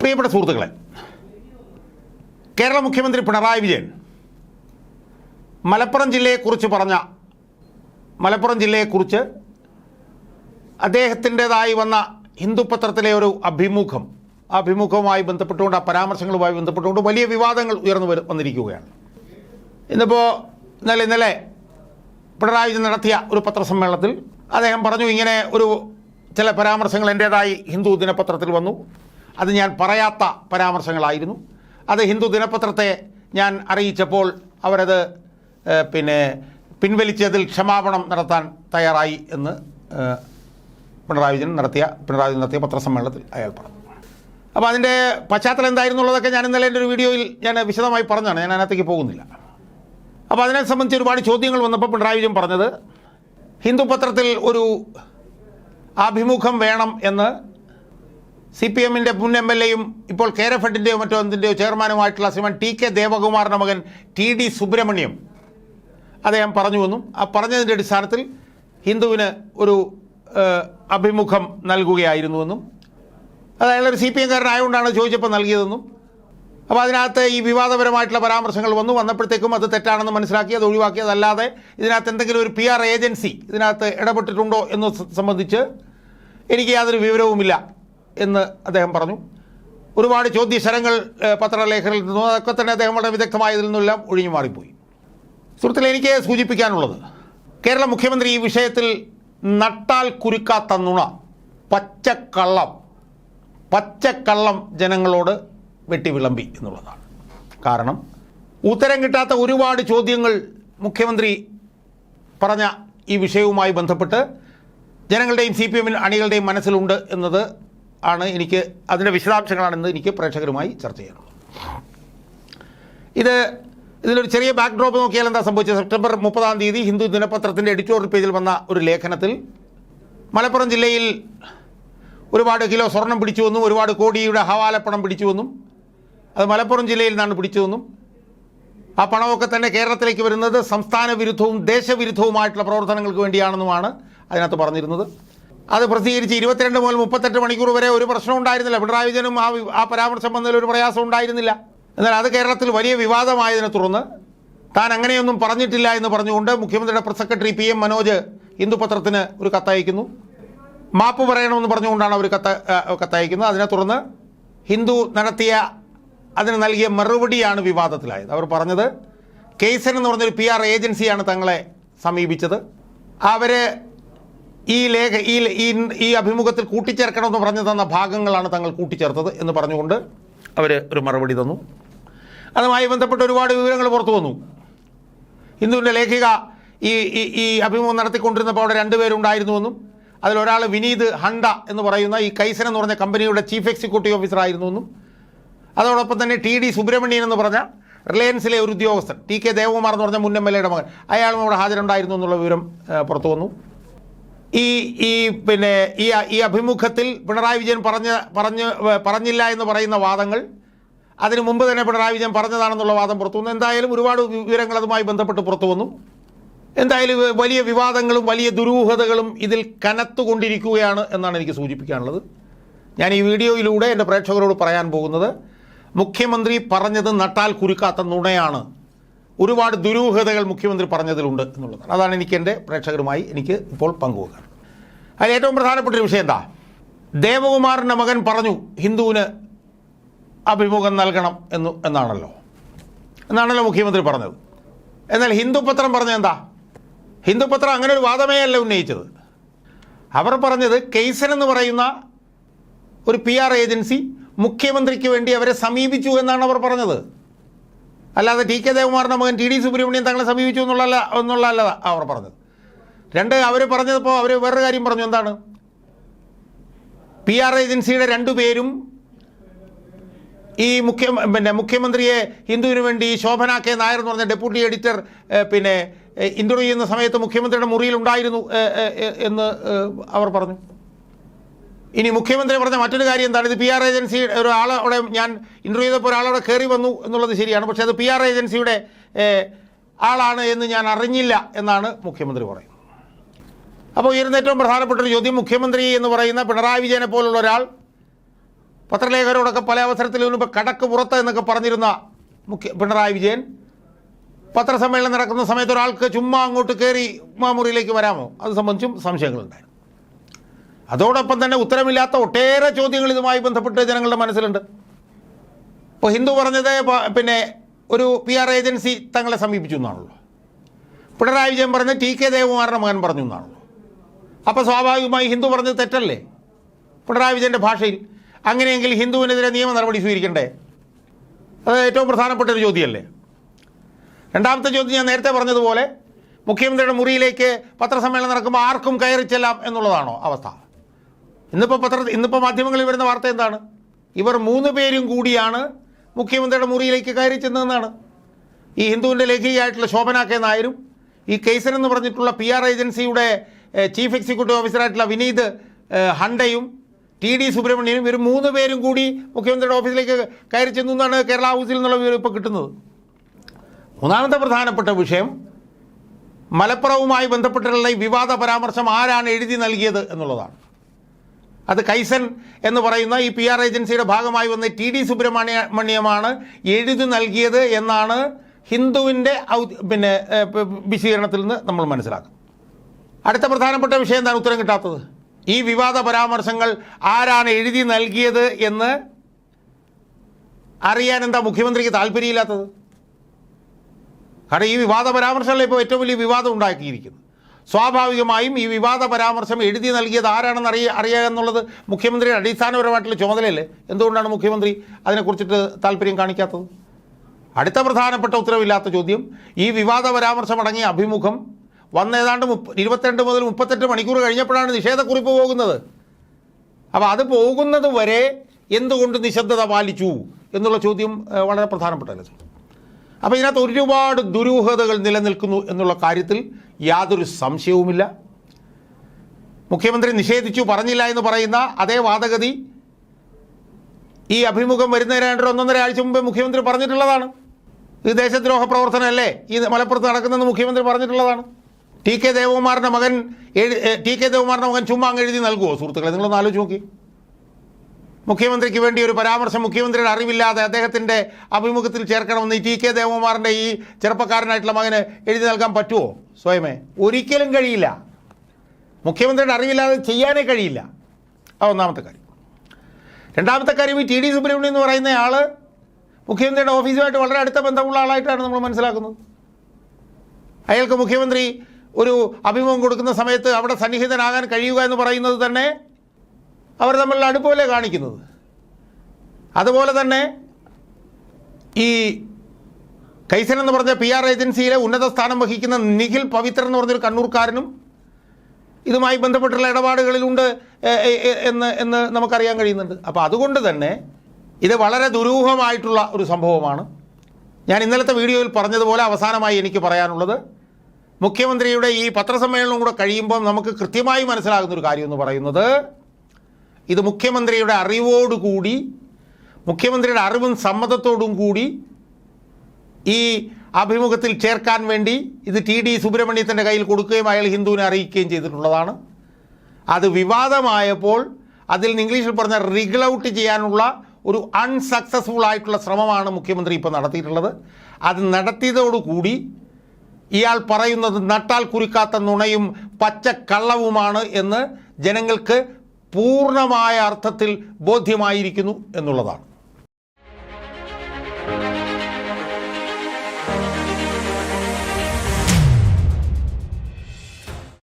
പ്രിയപ്പെട്ട സുഹൃത്തുക്കളെ കേരള മുഖ്യമന്ത്രി പിണറായി വിജയൻ മലപ്പുറം ജില്ലയെക്കുറിച്ച് പറഞ്ഞ മലപ്പുറം ജില്ലയെക്കുറിച്ച് അദ്ദേഹത്തിന്റെതായി വന്ന ഹിന്ദു പത്രത്തിലെ ഒരു അഭിമുഖം ആ അഭിമുഖവുമായി ബന്ധപ്പെട്ടുകൊണ്ട് ആ പരാമർശങ്ങളുമായി ബന്ധപ്പെട്ടുകൊണ്ട് വലിയ വിവാദങ്ങൾ ഉയർന്നു വന്നിരിക്കുകയാണ്. ഇന്നിപ്പോൾ ഇന്നലെ ഇന്നലെ പിണറായി വിജയൻ നടത്തിയ ഒരു പത്രസമ്മേളനത്തിൽ അദ്ദേഹം പറഞ്ഞു ഇങ്ങനെ ഒരു ചില പരാമർശങ്ങൾ എന്റേതായി ഹിന്ദു ദിനപത്രത്തിൽ വന്നു. അത് ഞാൻ പറയാത്ത പരാമർശങ്ങളായിരുന്നു. അത് ഹിന്ദു ദിനപത്രത്തെ ഞാൻ അറിയിച്ചപ്പോൾ അവരത് പിന്നെ പിൻവലിച്ചതിൽ ക്ഷമാപണം നടത്താൻ തയ്യാറായി എന്ന് പിണറായി വിജയൻ നടത്തിയ പിണറായി വിജയൻ നടത്തിയ പത്രസമ്മേളനത്തിൽ അയാൾ പറഞ്ഞു. അപ്പോൾ അതിന്റെ പശ്ചാത്തലം എന്തായിരുന്നു എന്നുള്ളതൊക്കെ ഞാൻ ഇന്നലെ എന്റെ ഒരു വീഡിയോയിൽ ഞാൻ വിശദമായി പറഞ്ഞാണ് ഞാൻ അതിനകത്തേക്ക് പോകുന്നില്ല. അപ്പോൾ അതിനെ സംബന്ധിച്ച് ഒരുപാട് ചോദ്യങ്ങൾ വന്നപ്പോൾ പിണറായി വിജയൻ പറഞ്ഞത് ഹിന്ദു പത്രത്തിൽ ഒരു ആഭിമുഖം വേണം എന്ന് സി പി എമ്മിന്റെ മുൻ എം എൽ എയും ഇപ്പോൾ കെയർ എഫ് എഡിന്റെയോ മറ്റോ എന്തിന്റെയോ ചെയർമാനുമായിട്ടുള്ള ശ്രീമൻ ടി കെ ദേവകുമാറിന്റെ മകൻ ടി ഡി സുബ്രഹ്മണ്യം. അദ്ദേഹം പറഞ്ഞു വന്നു. ആ പറഞ്ഞതിന്റെ അടിസ്ഥാനത്തിൽ ഹിന്ദുവിന് ഒരു അഭിമുഖം നൽകുകയായിരുന്നുവെന്നും അത് ഒരു സി പി എംകാരനായതുകൊണ്ടാണ് ചോദിച്ചപ്പോൾ നൽകിയതെന്നും അപ്പോൾ അതിനകത്ത് ഈ വിവാദപരമായിട്ടുള്ള പരാമർശങ്ങൾ വന്നു. വന്നപ്പോഴത്തേക്കും അത് തെറ്റാണെന്ന് മനസ്സിലാക്കി അത് ഒഴിവാക്കി. അതല്ലാതെ ഇതിനകത്ത് എന്തെങ്കിലും ഒരു പി ആർ ഏജൻസി ഇതിനകത്ത് ഇടപെട്ടിട്ടുണ്ടോ എന്ന് സംബന്ധിച്ച് എനിക്ക് യാതൊരു വിവരവുമില്ല. എന്ന് അദ്ദേഹം പറഞ്ഞു. ഒരുപാട് ചോദ്യശരങ്ങൾ പത്രലേഖനിൽ നിന്നും അതൊക്കെ തന്നെ അദ്ദേഹം വളരെ വിദഗ്ധമായതിൽ നിന്നെല്ലാം ഒഴിഞ്ഞു മാറിപ്പോയി. സുഹൃത്തിൽ എനിക്ക് സൂചിപ്പിക്കാനുള്ളത്. കേരള മുഖ്യമന്ത്രി ഈ വിഷയത്തിൽ നട്ടാൽ കുരുക്കാത്ത നുണ പച്ചക്കള്ളം പച്ചക്കള്ളം ജനങ്ങളോട് വെട്ടിവിളമ്പി എന്നുള്ളതാണ്. കാരണം ഉത്തരം കിട്ടാത്ത ഒരുപാട് ചോദ്യങ്ങൾ മുഖ്യമന്ത്രി പറഞ്ഞ ഈ വിഷയവുമായി ബന്ധപ്പെട്ട് ജനങ്ങളുടെയും സി പി എമ്മിൽ അണികളുടെയും മനസ്സിലുണ്ട് എന്നത് ആണ് എനിക്ക് അതിന്റെ വിശദാംശങ്ങളാണെന്ന് എനിക്ക് പ്രേക്ഷകരുമായി ചർച്ച ചെയ്യാനുള്ളത്. ഇത് ഇതിലൊരു ചെറിയ ബാക്ക് ഡ്രോപ്പ് നോക്കിയാൽ എന്താ സംഭവിച്ചത്? സെപ്റ്റംബർ മുപ്പതാം തീയതി ഹിന്ദു ദിനപത്രത്തിന്റെ എഡിറ്റോറിയൽ പേജിൽ വന്ന ഒരു ലേഖനത്തിൽ മലപ്പുറം ജില്ലയിൽ ഒരുപാട് കിലോ സ്വർണം പിടിച്ചുവെന്നും ഒരുപാട് കോടിയുടെ ഹവാലപ്പണം പിടിച്ചുവെന്നും അത് മലപ്പുറം ജില്ലയിൽ നിന്നാണ് പിടിച്ചതെന്നും ആ പണമൊക്കെ തന്നെ കേരളത്തിലേക്ക് വരുന്നത് സംസ്ഥാന വിരുദ്ധവും ദേശവിരുദ്ധവുമായിട്ടുള്ള പ്രവർത്തനങ്ങൾക്ക് വേണ്ടിയാണെന്നുമാണ് അതിനകത്ത് പറഞ്ഞിരുന്നത്. അത് പ്രസിദ്ധീകരിച്ച് ഇരുപത്തിരണ്ട് മുതൽ മുപ്പത്തെട്ട് മണിക്കൂർ വരെ ഒരു പ്രശ്നം ഉണ്ടായിരുന്നില്ല. പിണറായി വിജയനും ആ ആ പരാമർശം വന്നതിൽ ഒരു പ്രയാസം ഉണ്ടായിരുന്നില്ല. എന്നാൽ അത് കേരളത്തിൽ വലിയ വിവാദമായതിനെ തുടർന്ന് താൻ അങ്ങനെയൊന്നും പറഞ്ഞിട്ടില്ല എന്ന് പറഞ്ഞുകൊണ്ട് മുഖ്യമന്ത്രിയുടെ press secretary P M Manoj ഹിന്ദുപത്രത്തിന് ഒരു കത്തയക്കുന്നു. മാപ്പ് പറയണമെന്ന് പറഞ്ഞുകൊണ്ടാണ് അവർ കത്ത് കത്തയക്കുന്നത്. അതിനെ തുടർന്ന് ഹിന്ദു നടത്തിയ അതിന് നൽകിയ മറുപടിയാണ് വിവാദത്തിലായത്. അവർ പറഞ്ഞത് കേസൻ എന്ന് പറഞ്ഞൊരു പി ആർ ഏജൻസിയാണ് തങ്ങളെ സമീപിച്ചത്. അവർ ഈ ലേഖ ഈ ഈ അഭിമുഖത്തിൽ കൂട്ടിച്ചേർക്കണമെന്ന് പറഞ്ഞു തന്ന ഭാഗങ്ങളാണ് തങ്ങൾ കൂട്ടിച്ചേർത്തത് എന്ന് പറഞ്ഞുകൊണ്ട് അവർ ഒരു മറുപടി തന്നു. അതുമായി ബന്ധപ്പെട്ട് ഒരുപാട് വിവരങ്ങൾ പുറത്തു വന്നു. ഹിന്ദുവിന്റെ ലേഖിക ഈ ഈ അഭിമുഖം നടത്തിക്കൊണ്ടിരുന്നപ്പോൾ അവിടെ രണ്ടുപേരുണ്ടായിരുന്നുവെന്നും അതിലൊരാൾ വിനീത് ഹണ്ട എന്ന് പറയുന്ന ഈ കൈസൻ എന്ന് പറഞ്ഞ കമ്പനിയുടെ ചീഫ് എക്സിക്യൂട്ടീവ് ഓഫീസർ ആയിരുന്നുവെന്നും അതോടൊപ്പം തന്നെ ടി ഡി സുബ്രഹ്മണ്യൻ എന്ന് പറഞ്ഞ റിലയൻസിലെ ഒരു ഉദ്യോഗസ്ഥൻ ടി കെ ദേവകുമാർ എന്ന് പറഞ്ഞ മുൻ എം എൽ എയുടെ മകൻ. അയാളും അവിടെ ഹാജരുണ്ടായിരുന്നു എന്നുള്ള വിവരം പുറത്തു വന്നു. ഈ ഈ പിന്നെ ഈ ഈ അഭിമുഖത്തിൽ പിണറായി വിജയൻ പറഞ്ഞ പറഞ്ഞ് പറഞ്ഞില്ല എന്ന് പറയുന്ന വാദങ്ങൾ അതിനു മുമ്പ് തന്നെ പിണറായി വിജയൻ പറഞ്ഞതാണെന്നുള്ള വാദം പുറത്തു വന്നു. എന്തായാലും ഒരുപാട് വിവരങ്ങൾ അതുമായി ബന്ധപ്പെട്ട് പുറത്തു വന്നു. എന്തായാലും വലിയ വിവാദങ്ങളും വലിയ ദുരൂഹതകളും ഇതിൽ കനത്തുകൊണ്ടിരിക്കുകയാണ് എന്നാണ് എനിക്ക് സൂചിപ്പിക്കാനുള്ളത്. ഞാൻ ഈ വീഡിയോയിലൂടെ എന്റെ പ്രേക്ഷകരോട് പറയാൻ പോകുന്നത് മുഖ്യമന്ത്രി പറഞ്ഞത് നട്ടാൽ കുരുക്കാത്ത നുണയാണ്. ഒരുപാട് ദുരൂഹതകൾ മുഖ്യമന്ത്രി പറഞ്ഞതിലുണ്ട് എന്നുള്ളതാണ്. അതാണ് എനിക്ക് എന്റെ പ്രേക്ഷകരുമായി എനിക്ക് ഇപ്പോൾ പങ്കുവെക്കാൻ. അതിൽ ഏറ്റവും പ്രധാനപ്പെട്ട ഒരു വിഷയം എന്താ? ദേവകുമാറിന്റെ മകൻ പറഞ്ഞു ഹിന്ദുവിന് അഭിമുഖം നൽകണം എന്ന് എന്നാണല്ലോ. എന്നാണല്ലോ മുഖ്യമന്ത്രി പറഞ്ഞത്. എന്നാൽ ഹിന്ദു പത്രം പറഞ്ഞത് എന്താ? ഹിന്ദു പത്രം അങ്ങനെ ഒരു വാദമേ അല്ല ഉന്നയിച്ചത്. അവർ പറഞ്ഞത് കെയ്സൻ എന്ന് പറയുന്ന ഒരു പി ആർ ഏജൻസി മുഖ്യമന്ത്രിക്ക് വേണ്ടി അവരെ സമീപിച്ചു എന്നാണ് അവർ പറഞ്ഞത്. അല്ലാതെ ടി കെ ദേവകുമാറിന്റെ മകൻ ടി ഡി സുബ്രഹ്മണ്യം തങ്ങളെ സമീപിച്ചു എന്നുള്ള എന്നുള്ള അല്ല അവർ പറഞ്ഞത്. രണ്ട് അവർ പറഞ്ഞപ്പോൾ അവർ വേറൊരു കാര്യം പറഞ്ഞു എന്താണ്? പി ആർ ഏജൻസിയുടെ രണ്ടു പേരും ഈ മുഖ്യ പിന്നെ മുഖ്യമന്ത്രിയെ ഹിന്ദുവിന് വേണ്ടി ശോഭന കെ നായർ എന്ന് പറഞ്ഞ ഡെപ്യൂട്ടി എഡിറ്റർ പിന്നെ ഇന്റർവ്യൂ ചെയ്യുന്ന സമയത്ത് മുഖ്യമന്ത്രിയുടെ മുറിയിൽ ഉണ്ടായിരുന്നു എന്ന് അവർ പറഞ്ഞു. ഇനി മുഖ്യമന്ത്രി പറഞ്ഞ മറ്റൊരു കാര്യം എന്താണ്? ഇത് പി ആർ ഏജൻസി ഒരാളവിടെ ഞാൻ ഇന്റർവ്യൂ ചെയ്തപ്പോൾ ഒരാളവിടെ കയറി വന്നു എന്നുള്ളത് ശരിയാണ്. പക്ഷേ അത് പി ആർ ഏജൻസിയുടെ ആളാണ് എന്ന് ഞാൻ അറിഞ്ഞില്ല എന്നാണ് മുഖ്യമന്ത്രി പറയുന്നത്. അപ്പോൾ ഉയർന്ന ഏറ്റവും പ്രധാനപ്പെട്ട ഒരു ചോദ്യം മുഖ്യമന്ത്രി എന്ന് പറയുന്ന പിണറായി വിജയനെ പോലുള്ള ഒരാൾ പത്രലേഖകരോടൊക്കെ പല അവസരത്തിലും ഇപ്പോൾ കടക്ക് പുറത്ത് എന്നൊക്കെ പറഞ്ഞിരുന്ന മുഖ്യ പിണറായി വിജയൻ പത്രസമ്മേളനം നടക്കുന്ന സമയത്ത് ഒരാൾക്ക് ചുമ്മാ അങ്ങോട്ട് കയറി മാമുറിയിലേക്ക് വരാമോ? അത് സംബന്ധിച്ചും സംശയങ്ങളുണ്ടായിരുന്നു. അതോടൊപ്പം തന്നെ ഉത്തരമില്ലാത്ത ഒട്ടേറെ ചോദ്യങ്ങൾ ഇതുമായി ബന്ധപ്പെട്ട് ജനങ്ങളുടെ മനസ്സിലുണ്ട്. ഇപ്പോൾ ഹിന്ദു പറഞ്ഞത് പിന്നെ ഒരു പി ആർ ഏജൻസി തങ്ങളെ സമീപിച്ചു എന്നാണല്ലോ. പിണറായി വിജയൻ പറഞ്ഞ് ടി കെ ദേവകുമാറിന്റെ മകൻ പറഞ്ഞു എന്നാണല്ലോ. അപ്പോൾ സ്വാഭാവികമായി ഹിന്ദു പറഞ്ഞത് തെറ്റല്ലേ? പിണറായി വിജയന്റെ ഭാഷയിൽ അങ്ങനെയെങ്കിൽ ഹിന്ദുവിനെതിരെ നിയമ നടപടി സ്വീകരിക്കണ്ടേ? അത് ഏറ്റവും പ്രധാനപ്പെട്ട ഒരു ചോദ്യമല്ലേ? രണ്ടാമത്തെ ചോദ്യം ഞാൻ നേരത്തെ പറഞ്ഞതുപോലെ മുഖ്യമന്ത്രിയുടെ മുറിയിലേക്ക് പത്രസമ്മേളനം നടക്കുമ്പോൾ ആർക്കും കയറി ചെല്ലാം എന്നുള്ളതാണോ അവസ്ഥ? ഇന്നിപ്പോൾ പത്ര ഇന്നിപ്പോൾ മാധ്യമങ്ങളിൽ വരുന്ന വാർത്ത എന്താണ്? ഇവർ മൂന്ന് പേരും കൂടിയാണ് മുഖ്യമന്ത്രിയുടെ മുറിയിലേക്ക് കയറി ചെന്നതെന്നാണ്. ഈ ഹിന്ദുവിന്റെ ലേഖികയായിട്ടുള്ള ശോഭന കെ നായരും ഈ കേസൻ എന്ന് പറഞ്ഞിട്ടുള്ള പി ആർ ഏജൻസിയുടെ ചീഫ് എക്സിക്യൂട്ടീവ് ഓഫീസറായിട്ടുള്ള വിനീത് ഹണ്ടയും ടി ഡി സുബ്രഹ്മണ്യനും ഇവർ മൂന്ന് പേരും കൂടി മുഖ്യമന്ത്രിയുടെ ഓഫീസിലേക്ക് കയറി ചെന്നു എന്നാണ് കേരള ഹൗസിൽ നിന്നുള്ള വിവരം ഇപ്പോൾ കിട്ടുന്നത്. മൂന്നാമത്തെ പ്രധാനപ്പെട്ട വിഷയം മലപ്പുറവുമായി ബന്ധപ്പെട്ടിട്ടുള്ള ഈ വിവാദ പരാമർശം ആരാണ് എഴുതി നൽകിയത് എന്നുള്ളതാണ്. അത് കൈസൻ എന്ന് പറയുന്ന ഈ പി ആർ ഏജൻസിയുടെ ഭാഗമായി വന്ന ടി ഡി സുബ്രഹ്മണ്യമാണ് എഴുതി നൽകിയത് എന്നാണ് ഹിന്ദുവിന്റെ പിന്നെ വിശീകരണത്തിൽ നിന്ന് നമ്മൾ മനസ്സിലാക്കും അടുത്ത പ്രധാനപ്പെട്ട വിഷയം എന്താണ്? ഉത്തരം കിട്ടാത്തത്. ഈ വിവാദ പരാമർശങ്ങൾ ആരാണ് എഴുതി നൽകിയത് എന്ന് അറിയാൻ എന്താ മുഖ്യമന്ത്രിക്ക് താല്പര്യമില്ലാത്തത്? കാരണം ഈ വിവാദ പരാമർശങ്ങളിൽ ഇപ്പോൾ ഏറ്റവും വലിയ വിവാദം ഉണ്ടാക്കിയിരിക്കുന്നത് സ്വാഭാവികമായും ഈ വിവാദ പരാമർശം എഴുതി നൽകിയത് ആരാണെന്ന് അറിയ അറിയുക എന്നുള്ളത് മുഖ്യമന്ത്രിയുടെ അടിസ്ഥാനപരമായിട്ടുള്ള ചുമതലയല്ലേ? എന്തുകൊണ്ടാണ് മുഖ്യമന്ത്രി അതിനെക്കുറിച്ചിട്ട് താല്പര്യം കാണിക്കാത്തത്? അടുത്ത പ്രധാനപ്പെട്ട ഉത്തരവില്ലാത്ത ചോദ്യം ഈ വിവാദ പരാമർശമടങ്ങിയ അഭിമുഖം വന്നേതാണ്ട് മുപ്പ ഇരുപത്തിരണ്ട് മുതൽ മുപ്പത്തെട്ട് മണിക്കൂർ കഴിഞ്ഞപ്പോഴാണ് നിഷേധക്കുറിപ്പ് പോകുന്നത്. അപ്പോൾ അത് പോകുന്നത് വരെ എന്തുകൊണ്ട് നിശബ്ദത പാലിച്ചു എന്നുള്ള ചോദ്യം വളരെ പ്രധാനപ്പെട്ടതല്ലേ അപ്പോൾ ഇതിനകത്ത് ഒരുപാട് ദുരൂഹതകൾ നിലനിൽക്കുന്നു എന്നുള്ള കാര്യത്തിൽ യാതൊരു സംശയവുമില്ല. മുഖ്യമന്ത്രി നിഷേധിച്ചു പറഞ്ഞില്ല എന്ന് പറയുന്ന അതേ വാദഗതി ഈ അഭിമുഖം വരുന്നതിന് രണ്ട് ഒന്നൊന്നര ആഴ്ച മുമ്പേ മുഖ്യമന്ത്രി പറഞ്ഞിട്ടുള്ളതാണ്. ഇത് ദേശദ്രോഹ പ്രവർത്തനമല്ലേ? ഈ മലപ്പുറത്ത് നടക്കുന്നതെന്ന് മുഖ്യമന്ത്രി പറഞ്ഞിട്ടുള്ളതാണ്. ടി കെ ദേവകുമാറിന്റെ മകൻ എഴു ടി കെ ദേവകുമാറിന്റെ മകൻ ചുമ്മാ അങ്ങ് എഴുതി നൽകുമോ സുഹൃത്തുക്കളെ? നിങ്ങളൊന്ന് ആലോചിച്ച് നോക്കി. മുഖ്യമന്ത്രിക്ക് വേണ്ടി ഒരു പരാമർശം മുഖ്യമന്ത്രിയുടെ അറിവില്ലാതെ അദ്ദേഹത്തിന്റെ അഭിമുഖത്തിൽ ചേർക്കണമെന്ന് ടി കെ ദേവകുമാറിന്റെ ഈ ചെറുപ്പക്കാരനായിട്ടുള്ള മകന് എഴുതി നൽകാൻ പറ്റുമോ സ്വയമേ ഒരിക്കലും കഴിയില്ല. മുഖ്യമന്ത്രിയുടെ അറിവില്ലാതെ ചെയ്യാനേ കഴിയില്ല. ആ ഒന്നാമത്തെ കാര്യം. രണ്ടാമത്തെ കാര്യം ഈ ടി ഡി സുബ്രഹ്മണ്യം എന്ന് പറയുന്ന ആൾ മുഖ്യമന്ത്രിയുടെ ഓഫീസുമായിട്ട് വളരെ അടുത്ത ബന്ധമുള്ള ആളായിട്ടാണ് നമ്മൾ മനസ്സിലാക്കുന്നത്. അയാൾക്ക് മുഖ്യമന്ത്രി ഒരു അഭിമുഖം കൊടുക്കുന്ന സമയത്ത് അവിടെ സന്നിഹിതനാകാൻ കഴിയുക എന്ന് പറയുന്നത് തന്നെ അവർ തമ്മിലുള്ള അടുപ്പോലെ കാണിക്കുന്നത്? അതുപോലെ തന്നെ ഈ കൈസൻ എന്ന് പറഞ്ഞ പി ആർ ഏജൻസിയിലെ ഉന്നത സ്ഥാനം വഹിക്കുന്ന നിഖിൽ പവിത്രൻ എന്ന് പറഞ്ഞൊരു കണ്ണൂർക്കാരനും ഇതുമായി ബന്ധപ്പെട്ടുള്ള ഇടപാടുകളിലുണ്ട് എന്ന് എന്ന് നമുക്കറിയാൻ കഴിയുന്നുണ്ട്. അപ്പോൾ അതുകൊണ്ട് തന്നെ ഇത് വളരെ ദുരൂഹമായിട്ടുള്ള ഒരു സംഭവമാണ്. ഞാൻ ഇന്നലത്തെ വീഡിയോയിൽ പറഞ്ഞതുപോലെ അവസാനമായി എനിക്ക് പറയാനുള്ളത് മുഖ്യമന്ത്രിയുടെ ഈ പത്രസമ്മേളനം കൂടെ കഴിയുമ്പോൾ നമുക്ക് കൃത്യമായി മനസ്സിലാകുന്ന ഒരു കാര്യം എന്ന് പറയുന്നത് ഇത് മുഖ്യമന്ത്രിയുടെ അറിവോടുകൂടി മുഖ്യമന്ത്രിയുടെ അറിവും സമ്മതത്തോടും കൂടി ഈ അഭിമുഖത്തിൽ ചേർക്കാൻ വേണ്ടി ഇത് ടി ഡി സുബ്രഹ്മണ്യത്തിന്റെ കയ്യിൽ കൊടുക്കുകയും അയാൾ ഹിന്ദുവിനെ അറിയിക്കുകയും ചെയ്തിട്ടുള്ളതാണ്. അത് വിവാദമായപ്പോൾ അതിൽ ഇംഗ്ലീഷിൽ പറഞ്ഞ റിഗിൾ ഔട്ട് ചെയ്യാനുള്ള ഒരു അൺസക്സസ്ഫുൾ ആയിട്ടുള്ള ശ്രമമാണ് മുഖ്യമന്ത്രി ഇപ്പോൾ നടത്തിയിട്ടുള്ളത്. അത് നടത്തിയതോടുകൂടി ഇയാൾ പറയുന്നത് നട്ടാൽ കുരുക്കാത്ത നുണയും പച്ചക്കള്ളവുമാണ് എന്ന് ജനങ്ങൾക്ക് പൂർണമായ അർത്ഥത്തിൽ ബോധ്യമായിരിക്കുന്നു എന്നുള്ളതാണ്.